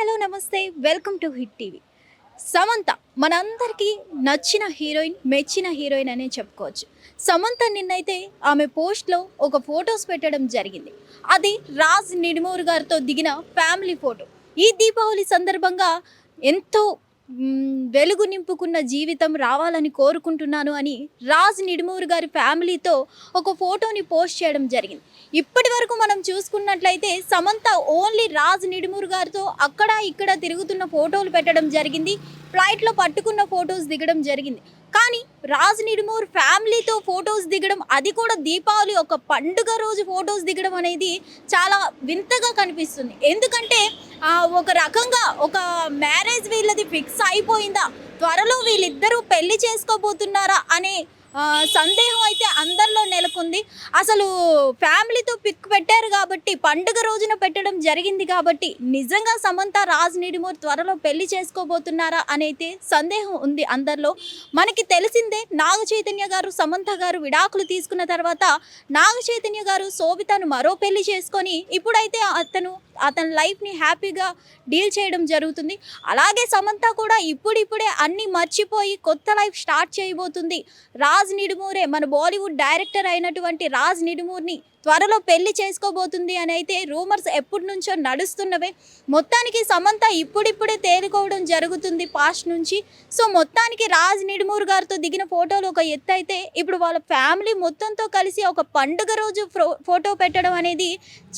Hello namaste. Welcome to Hit TV. Samantha మనందరికీ నచ్చిన heroine మెచ్చిన హీరోయిన్ అనే చెప్పుకోవచ్చు. సమంత నిన్నైతే ఆమె పోస్ట్లో ఒక ఫొటోస్ పెట్టడం జరిగింది. అది రాజ్ నిడుమూరు గారితో దిగిన ఫ్యామిలీ ఫోటో. ఈ దీపావళి సందర్భంగా ఎంతో వెలుగు నింపుకున్న జీవితం రావాలని కోరుకుంటున్నాను అని రాజ్ నిడుమూరు గారి ఫ్యామిలీతో ఒక ఫోటోని పోస్ట్ చేయడం జరిగింది. ఇప్పటి వరకు మనం చూసుకున్నట్లయితే సమంత ఓన్లీ రాజ్ నిడుమూరు గారితో అక్కడ ఇక్కడ తిరుగుతున్న ఫోటోలు పెట్టడం జరిగింది. ఫ్లైట్లో పట్టుకున్న ఫొటోస్ దిగడం జరిగింది. కానీ రాజ్ నిడుమూర్ ఫ్యామిలీతో ఫొటోస్ దిగడం అది కూడా దీపావళి ఒక పండుగ రోజు ఫొటోస్ దిగడం అనేది చాలా వింతగా కనిపిస్తుంది. ఎందుకంటే ఒక రకంగా ఒక మ్యారేజ్ వీళ్ళది ఫిక్స్ అయిపోయిందా? త్వరలో వీళ్ళిద్దరూ పెళ్ళి చేసుకోబోతున్నారా? అనే సందేహం అయితే అందరిలో నెలకొంది. అసలు ఫ్యామిలీతో పిక్ పెట్టారు కాబట్టి పండుగ రోజున పెట్టడం జరిగింది కాబట్టి నిజంగా సమంత రాజ్ నిడిమూర్ త్వరలో పెళ్ళి చేసుకోబోతున్నారా అనైతే సందేహం ఉంది అందరిలో. మనకి తెలిసిందే నాగ చైతన్య గారు సమంత గారు విడాకులు తీసుకున్న తర్వాత నాగ చైతన్య గారు శోభితను మరో పెళ్ళి చేసుకొని ఇప్పుడైతే అతను అతని లైఫ్ని హ్యాపీగా డీల్ చేయడం జరుగుతుంది. అలాగే సమంత కూడా ఇప్పుడిప్పుడే అన్ని మర్చిపోయి కొత్త లైఫ్ స్టార్ట్ చేయబోతుంది. రాజ్ రాజ్ నిడుమూరే. మన బాలీవుడ్ డైరెక్టర్ అయినటువంటి రాజ్ నిడుమూర్ని త్వరలో పెళ్ళి చేసుకోబోతుంది అని అయితే రూమర్స్ ఎప్పటి నుంచో నడుస్తున్నవే. మొత్తానికి సమంత ఇప్పుడిప్పుడే తేలుకోవడం జరుగుతుంది పాస్ట్ నుంచి. సో మొత్తానికి రాజ్ నిడుమూర్ గారితో దిగిన ఫోటోలు ఒక ఎత్తు అయితే ఇప్పుడు వాళ్ళ ఫ్యామిలీ మొత్తంతో కలిసి ఒక పండుగ రోజు ఫోటో పెట్టడం అనేది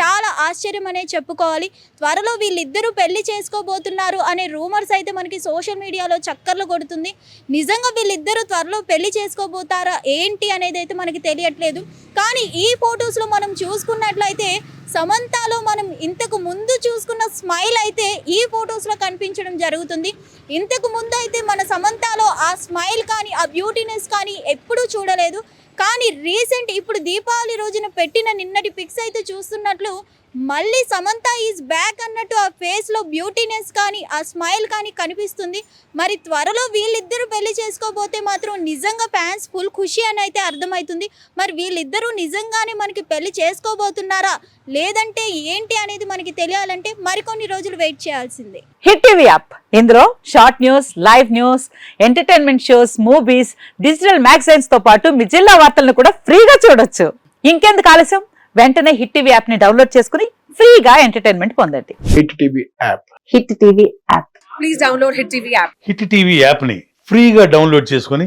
చాలా ఆశ్చర్యం అనే చెప్పుకోవాలి. త్వరలో వీళ్ళిద్దరూ పెళ్ళి చేసుకోబోతున్నారు అనే రూమర్స్ అయితే మనకి సోషల్ మీడియాలో చక్కర్లు కొడుతుంది. నిజంగా వీళ్ళిద్దరూ త్వరలో పెళ్ళి చేసుకోబోతారా ఏంటి అనేది అయితే మనకి తెలియట్లేదు. కానీ ఈ ఫొటోస్లో మనం చూసుకున్నట్లయితే సమంతాలో మనం ఇంతకు ముందు చూసుకున్న స్మైల్ అయితే ఈ ఫొటోస్లో కనిపించడం జరుగుతుంది. ఇంతకు ముందు అయితే మన సమంతాలో ఆ స్మైల్ కానీ ఆ బ్యూటీనెస్ కానీ ఎప్పుడూ చూడలేదు. కానీ రీసెంట్ ఇప్పుడు దీపావళి రోజున పెట్టిన నిన్నటి పిక్స్ అయితే చూస్తున్నట్లు మళ్ళీ సమంత ఈజ్ బ్యాక్ అన్నట్టు ఆ ఫేస్లో బ్యూటీనెస్ కానీ ఆ స్మైల్ కానీ కనిపిస్తుంది. మరి త్వరలో వీళ్ళిద్దరూ పెళ్ళి చేసుకోబోతే మాత్రం నిజంగా ఫ్యాన్స్ ఫుల్ ఖుషి అని అయితే అర్థమవుతుంది. మరి వీళ్ళిద్దరూ నిజంగానే మనకి పెళ్ళి చేసుకోబోతున్నారా? లేదంటే ఏంటి అనేది మనకి తెలియాలంటే మరికొన్ని రోజులు వెయిట్ చేయాల్సిందే. Hit TV app. ఇందులో short news live news entertainment shows movies digital మ్యాగజైన్స్తో పాటు మీ జిల్లా వార్తలను కూడా ఫ్రీగా చూడొచ్చు. ఇంకెందుకు ఆలస్యం? వెంటనే హిట్ టీవీ యాప్ని డౌన్లోడ్ చేసుకుని ఫ్రీగా ఎంటర్టైన్మెంట్ పొందండి. Hit TV app. Hit TV app. Please download Hit TV app. Hit TV యాప్ని ఫ్రీగా డౌన్లోడ్ చేసుకొని